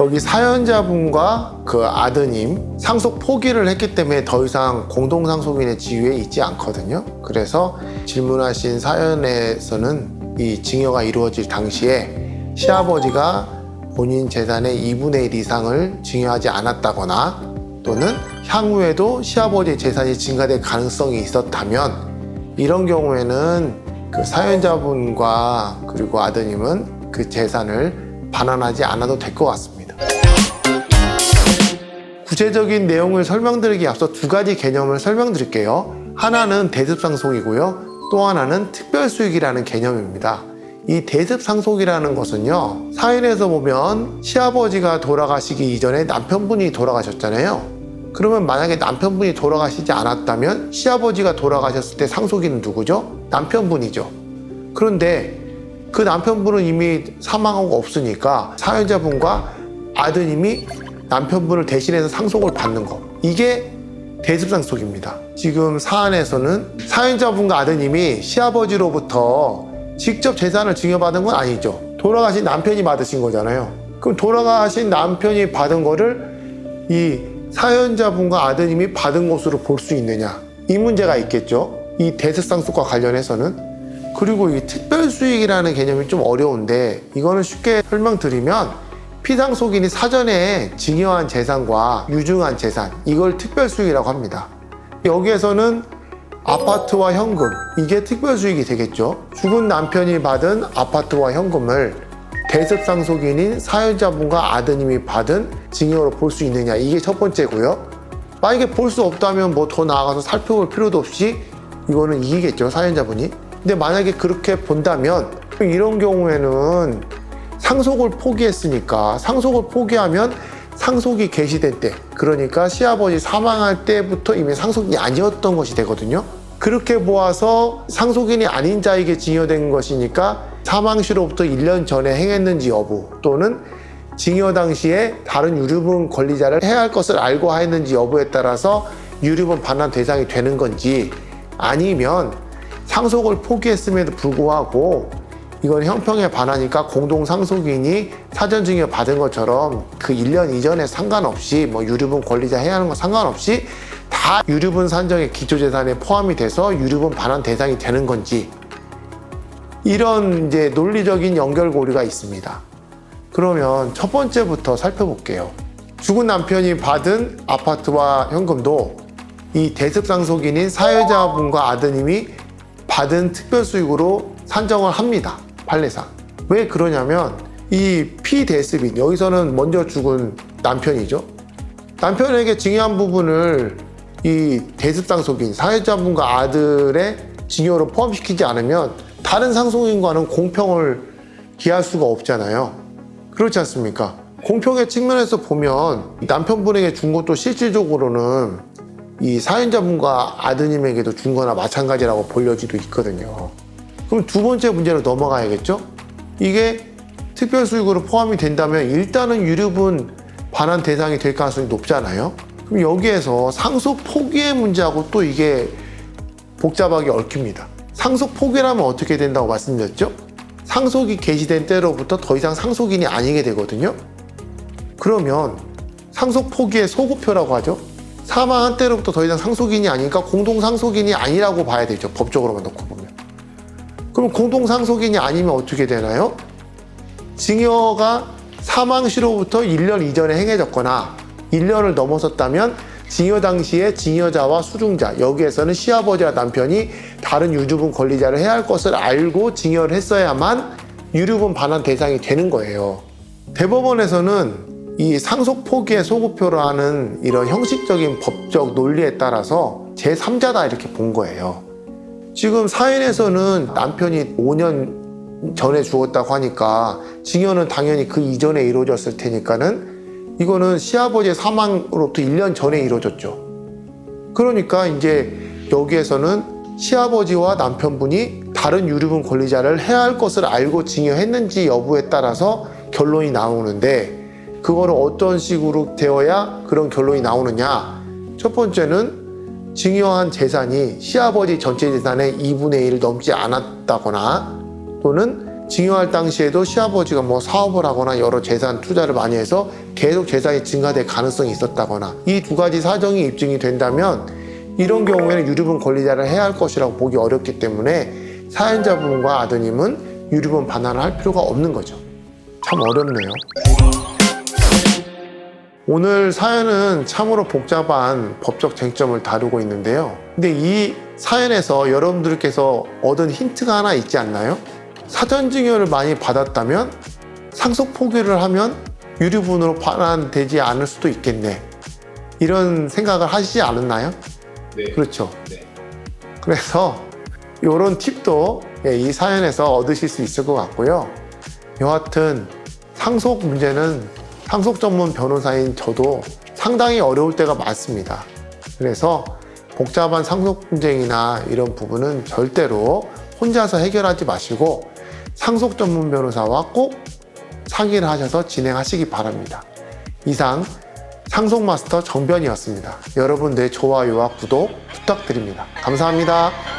여기 사연자분과 그 아드님 상속 포기를 했기 때문에 더 이상 공동상속인의 지위에 있지 않거든요. 그래서 질문하신 사연에서는 이 증여가 이루어질 당시에 시아버지가 본인 재산의 2분의 1 이상을 증여하지 않았다거나 또는 향후에도 시아버지의 재산이 증가될 가능성이 있었다면 이런 경우에는 그 사연자분과 그리고 아드님은 그 재산을 반환하지 않아도 될 것 같습니다. 구체적인 내용을 설명드리기 앞서 두 가지 개념을 설명드릴게요. 하나는 대습상속이고요. 또 하나는 특별수익이라는 개념입니다. 이 대습상속이라는 것은요, 사연에서 보면 시아버지가 돌아가시기 이전에 남편분이 돌아가셨잖아요. 그러면 만약에 남편분이 돌아가시지 않았다면 시아버지가 돌아가셨을 때 상속인은 누구죠? 남편분이죠. 그런데 그 남편분은 이미 사망하고 없으니까 사연자분과 아드님이 남편분을 대신해서 상속을 받는 거. 이게 대습상속입니다. 지금 사안에서는 사연자분과 아드님이 시아버지로부터 직접 재산을 증여받은 건 아니죠. 돌아가신 남편이 받으신 거잖아요. 그럼 돌아가신 남편이 받은 거를 이 사연자분과 아드님이 받은 것으로 볼 수 있느냐. 이 문제가 있겠죠. 이 대습상속과 관련해서는. 그리고 이 특별수익이라는 개념이 좀 어려운데 이거는 쉽게 설명드리면 피상 속인이 사전에 증여한 재산과 유증한 재산 이걸 특별 수익이라고 합니다. 여기에서는 아파트와 현금 이게 특별 수익이 되겠죠. 죽은 남편이 받은 아파트와 현금을 대습상속인인 사연자분과 아드님이 받은 증여로 볼 수 있느냐 이게 첫 번째고요. 만약에 볼 수 없다면 뭐 더 나아가서 살펴볼 필요도 없이 이거는 이기겠죠 사연자분이. 근데 만약에 그렇게 본다면 이런 경우에는 상속을 포기했으니까 상속을 포기하면 상속이 개시된 때 그러니까 시아버지 사망할 때부터 이미 상속이 아니었던 것이 되거든요. 그렇게 보아서 상속인이 아닌 자에게 증여된 것이니까 사망 시로부터 1년 전에 행했는지 여부 또는 증여 당시에 다른 유류분 권리자를 해야 할 것을 알고 하였는지 여부에 따라서 유류분 반환 대상이 되는 건지 아니면 상속을 포기했음에도 불구하고 이건 형평에 반하니까 공동 상속인이 사전 증여 받은 것처럼 그 1년 이전에 상관없이 뭐 유류분 권리자 해야 하는 거 상관없이 다 유류분 산정의 기초재산에 포함이 돼서 유류분 반환 대상이 되는 건지 이런 이제 논리적인 연결고리가 있습니다. 그러면 첫 번째부터 살펴볼게요. 죽은 남편이 받은 아파트와 현금도 이 대습상속인인 사회자분과 아드님이 받은 특별수익으로 산정을 합니다. 판례상. 왜 그러냐면 이 피대습인 여기서는 먼저 죽은 남편이죠. 남편에게 증여한 부분을 이 대습상속인 사회자분과 아들의 증여로 포함시키지 않으면 다른 상속인과는 공평을 기할 수가 없잖아요. 그렇지 않습니까? 공평의 측면에서 보면 남편분에게 준 것도 실질적으로는 이 사연자분과 아드님에게도 준 거나 마찬가지라고 볼려지도 있거든요. 그럼 두 번째 문제로 넘어가야겠죠? 이게 특별수익으로 포함이 된다면 일단은 유류분 반환 대상이 될 가능성이 높잖아요. 그럼 여기에서 상속 포기의 문제하고 또 이게 복잡하게 얽힙니다. 상속 포기라면 어떻게 된다고 말씀드렸죠? 상속이 개시된 때로부터 더 이상 상속인이 아니게 되거든요. 그러면 상속 포기의 소급표라고 하죠. 사망한 때로부터 더 이상 상속인이 아니니까 공동 상속인이 아니라고 봐야 되죠. 법적으로만 놓고. 그럼 공동 상속인이 아니면 어떻게 되나요? 증여가 사망 시로부터 1년 이전에 행해졌거나 1년을 넘어섰다면 증여 당시에 증여자와 수중자 여기에서는 시아버지와 남편이 다른 유류분 권리자를 해야 할 것을 알고 증여를 했어야만 유류분 반환 대상이 되는 거예요. 대법원에서는 이 상속 포기의 소급표로 하는 이런 형식적인 법적 논리에 따라서 제3자다 이렇게 본 거예요. 지금 사연에서는 남편이 5년 전에 죽었다고 하니까 증여는 당연히 그 이전에 이루어졌을 테니까는 이거는 시아버지의 사망으로부터 1년 전에 이루어졌죠. 그러니까 이제 여기에서는 시아버지와 남편분이 다른 유류분 권리자를 해야 할 것을 알고 증여했는지 여부에 따라서 결론이 나오는데 그거를 어떤 식으로 되어야 그런 결론이 나오느냐. 첫 번째는 증여한 재산이 시아버지 전체 재산의 2분의 1을 넘지 않았다거나 또는 징여할 당시에도 시아버지가 뭐 사업을 하거나 여러 재산 투자를 많이 해서 계속 재산이 증가될 가능성이 있었다거나 이 두 가지 사정이 입증이 된다면 이런 경우에는 유류분 권리자를 해야 할 것이라고 보기 어렵기 때문에 사연자분과 아드님은 유류분 반환을 할 필요가 없는 거죠. 참 어렵네요. 오늘 사연은 참으로 복잡한 법적 쟁점을 다루고 있는데요. 근데 이 사연에서 여러분들께서 얻은 힌트가 하나 있지 않나요? 사전 증여를 많이 받았다면 상속 포기를 하면 유류분으로 반환되지 않을 수도 있겠네. 이런 생각을 하시지 않았나요? 네. 그렇죠. 네. 그래서 이런 팁도 예, 이 사연에서 얻으실 수 있을 것 같고요. 여하튼 상속 문제는 상속 전문 변호사인 저도 상당히 어려울 때가 많습니다. 그래서 복잡한 상속 분쟁이나 이런 부분은 절대로 혼자서 해결하지 마시고 상속 전문 변호사와 꼭 상의를 하셔서 진행하시기 바랍니다. 이상 상속 마스터 정변이었습니다. 여러분들 좋아요와 구독 부탁드립니다. 감사합니다.